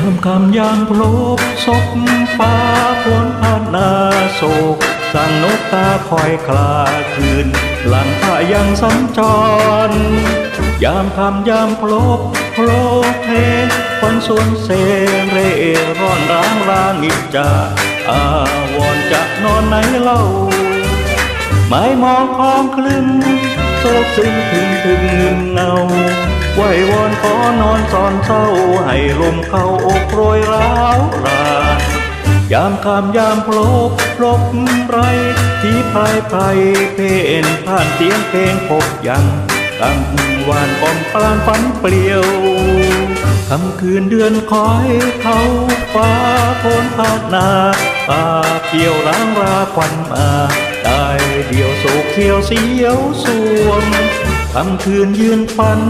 ามคำยามพลบศพฟ้าฝนผ่านนาโศก สั่งนกตาคอยคลาคืน หลังพายังสัญจร ยามคำยามพลบโปรเพคนสวนเซเรร่อนร้างรางิจจาอาวรณ์จะนอนไหนเล่า ไม่มองคลองคลึงโศกซึ้งถึงถึงเงินเงาไหววอนขอนอนซอนเศร้า ให้ลมเข้าอกโรยร้าวรานยามคำยามพลบพลบไรที่พายไพรเพนผ่านเสียงเพลงพบยังกำวานกอมปลานฝันเปลี่ยวคำคืนเดือนคอยเขาฟ้าโพนพาดนาป่าเกี่ยวร้างราควันมา ได้เดียวโศกเที่ยวเสียวสวงคำคืนยืนฝัน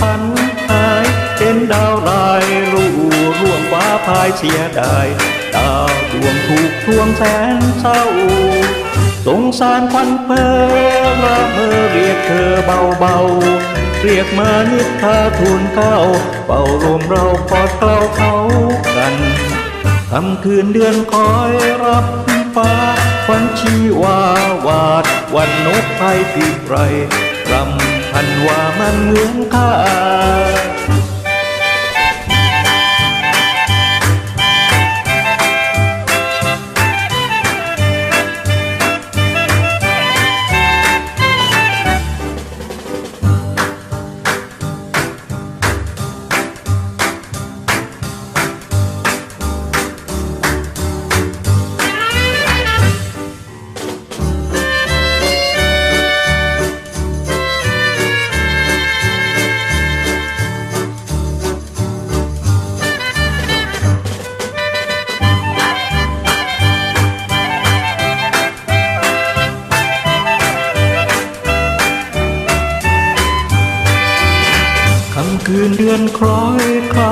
ฝันหายเห็นดาวรายรู่ร่วงฟ้าพายเสียดายดาวดวงถูกทวงแสนเศร้าสงสารควันเพลิงละเมอเรียกเธอเบาๆ เรียกมานิทาทูลเก้าเป่ารวมเรากอดเกลาเขากันคำคืนเดือนคอยรับฟ้าควันชีวา วันนกไทยปีไรรำพันว่ามันเหมือนข้า คืนเดือนคล้อยเขา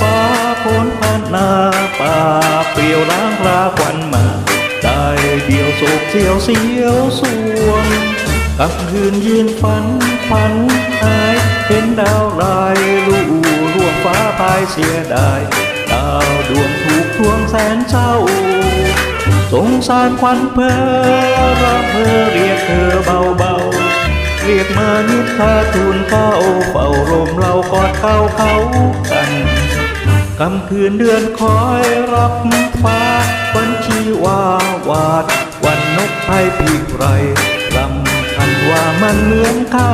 ฟ้าโพนผ่านนาป่าเปลี่ยวล้างลาควันมาได้เดียวโศกเสียวเสียวสวงคำคืนยืนฝันฝันหายเห็นดาวลายลู่ร่วงฟ้าพายเสียดายดาวดวงถูกทวงแสนเศร้าสงสารควันเพอระเพอเรียกเธอเบาๆเรีย กมานิทาทูลเฝ้าเฝ้าลมเรากอดเฝ้าเขากันกำคืนเดือนคอยรับฟ้าวันชีวาวาด วันนกไทยปีกไรลำพันว่ามันเหมือนข้า